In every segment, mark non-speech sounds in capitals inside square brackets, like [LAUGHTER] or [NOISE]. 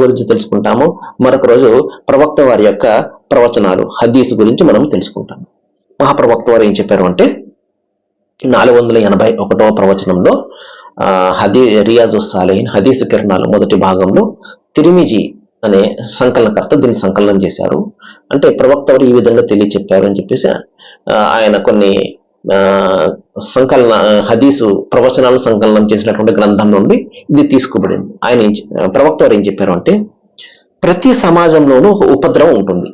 గురించి తెలుసుకుంటాము. మరొక రోజు ప్రవక్త వారి యొక్క ప్రవచనాలు హదీస్ గురించి మనం తెలుసుకుంటాము. మహాప్రవక్త వారు ఏం చెప్పారు అంటే నాలుగు వందల ఎనభై ఒకటవ ప్రవచనంలో ఆ, హదీ రియాజు సాలేహిన్ హదీసు కిరణాలు మొదటి భాగంలో తిరిమిజి అనే సంకలనకర్త దీన్ని సంకలనం చేశారు. అంటే ప్రవక్త వారు ఈ విధంగా తెలియచెప్పారు అని చెప్పేసి ఆయన కొన్ని సంకలన హదీసు ప్రవచనాలు సంకలనం చేసినటువంటి గ్రంథం నుండి ఇది తీసుకోబడింది. ఆయన ప్రవక్త వారు ఏం చెప్పారు అంటే ప్రతి సమాజంలోనూ ఒక ఉపద్రవం ఉంటుంది.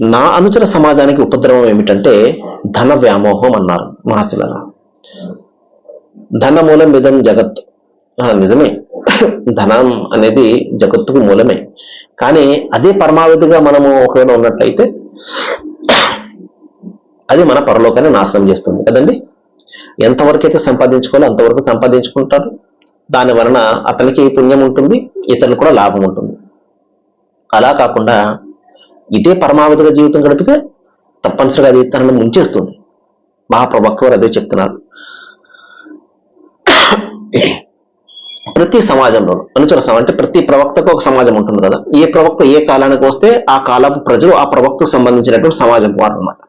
నా అనుచర సమాజానికి ఉపద్రవం ఏమిటంటే ధన వ్యామోహం అన్నారు మహాశిల ధన మూలం విధం జగత్. నిజమే. [COUGHS] ధనం అనేది జగత్తుకు మూలమే. కానీ అదే పరమావధిగా మనము ఒకవేళ ఉన్నట్లయితే అది మన పరలోకాన్ని నాశనం చేస్తుంది. కదండి? ఎంతవరకు అయితే సంపాదించుకోవాలో అంతవరకు సంపాదించుకుంటారు దాని వలన అతనికి పుణ్యం ఉంటుంది ఇతరులకు కూడా లాభం ఉంటుంది. అలా కాకుండా ఇదే పరమావధిగా జీవితం గడిపితే తప్పనిసరిగా అది తనను ముంచేస్తుంది. మహాప్రభక్త వారు అదే చెప్తున్నారు. ప్రతి సమాజంలో అనుచర సమాజం అంటే ప్రతి ప్రవక్తకు ఒక సమాజం ఉంటుంది కదా. ఏ ప్రవక్త ఏ కాలానికి వస్తే ఆ కాలపు ప్రజలు ఆ ప్రవక్తకు సంబంధించినటువంటి సమాజం వారు అనమాట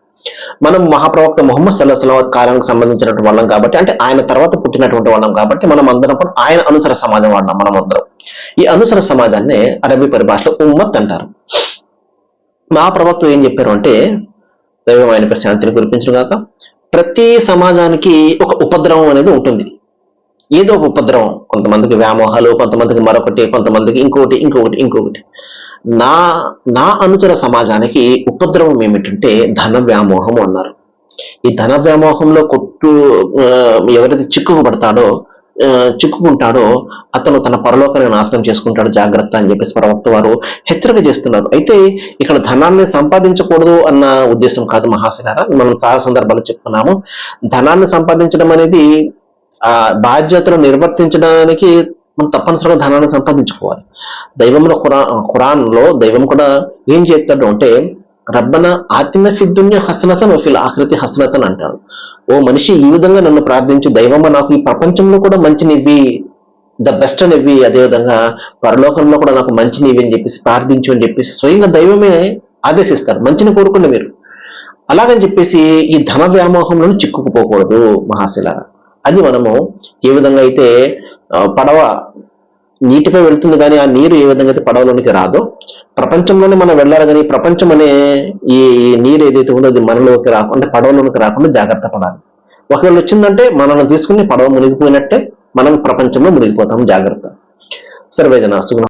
మనం మహాప్రవక్త మొహమ్మద్ సల్లాహ్ కాలానికి సంబంధించినటువంటి వాళ్ళం కాబట్టి అంటే ఆయన తర్వాత పుట్టినటువంటి వాళ్ళం కాబట్టి మనం అందరం కూడా ఆయన అనుసర సమాజం వాడినాం మనం అందరం. ఈ అనుసర సమాజాన్ని అరబీ పరిభాషలో ఉమ్మత్ అంటారు. మహాప్రవక్త ఏం చెప్పారు అంటే దైవం ఆయన శాంతిని కురిపించడం కాక ప్రతి సమాజానికి ఒక ఉపద్రవం అనేది ఉంటుంది. ఏదో ఒక ఉపద్రవం. కొంతమందికి వ్యామోహాలు కొంతమందికి మరొకటి కొంతమందికి ఇంకొకటి ఇంకొకటి ఇంకొకటి. నా నా అనుచర సమాజానికి ఉపద్రవం ఏమిటంటే ధన వ్యామోహం అన్నారు. ఈ ధన వ్యామోహంలో కొట్టు ఎవరైతే చిక్కుకుపడతాడో చిక్కుకుంటాడో అతను తన పరలోకాన్ని నాశనం చేసుకుంటాడు జాగ్రత్త అని చెప్పేసి ప్రవక్త వారు హెచ్చరిక చేస్తున్నారు. అయితే ఇక్కడ ధనాన్ని సంపాదించకూడదు అన్న ఉద్దేశం కాదు మహాశిలారా. మనం చాలా సందర్భాలు చెప్పుకున్నాము ధనాన్ని సంపాదించడం అనేది ఆ బాధ్యతను నిర్వర్తించడానికి మనం తప్పనిసరిగా ధనాన్ని సంపాదించుకోవాలి. దైవంలో ఖురా ఖురాన్లో దైవం కూడా ఏం చెప్పాడు అంటే రబ్బన ఆతిన ఫిద్దున్య హసనతను ఫిల్ ఆకృతి హసనతన్ అంటాడు. ఓ మనిషి ఈ విధంగా నన్ను ప్రార్థించు దైవమ్మ నాకు ఈ ప్రపంచంలో కూడా మంచినివ్వి ద బెస్ట్ అనివ్వి అదేవిధంగా పరలోకంలో కూడా నాకు మంచినివ్వి అని చెప్పేసి ప్రార్థించు అని చెప్పేసి స్వయంగా దైవమే ఆదేశిస్తారు. మంచిని కోరుకోండి మీరు. అలాగని చెప్పేసి ఈ ధన వ్యామోహంలో చిక్కుకుపోకూడదు మహాశిలారా. అది మనము ఏ విధంగా అయితే పడవ నీటిపై వెళ్తుంది కానీ ఆ నీరు ఏ విధంగా అయితే పడవలోనికి రాదో ప్రపంచంలోనే మనం వెళ్ళాలి కానీ ప్రపంచం అనే ఈ నీరు ఏదైతే ఉందో అది మనలోకి రాకుండా పడవలోనికి రాకుండా జాగ్రత్త పడాలి. ఒకవేళ వచ్చిందంటే మనల్ని తీసుకుని పడవ మునిగిపోయినట్టే మనం ప్రపంచంలో మునిగిపోతాం జాగ్రత్త. సర్వేజన సుగుణ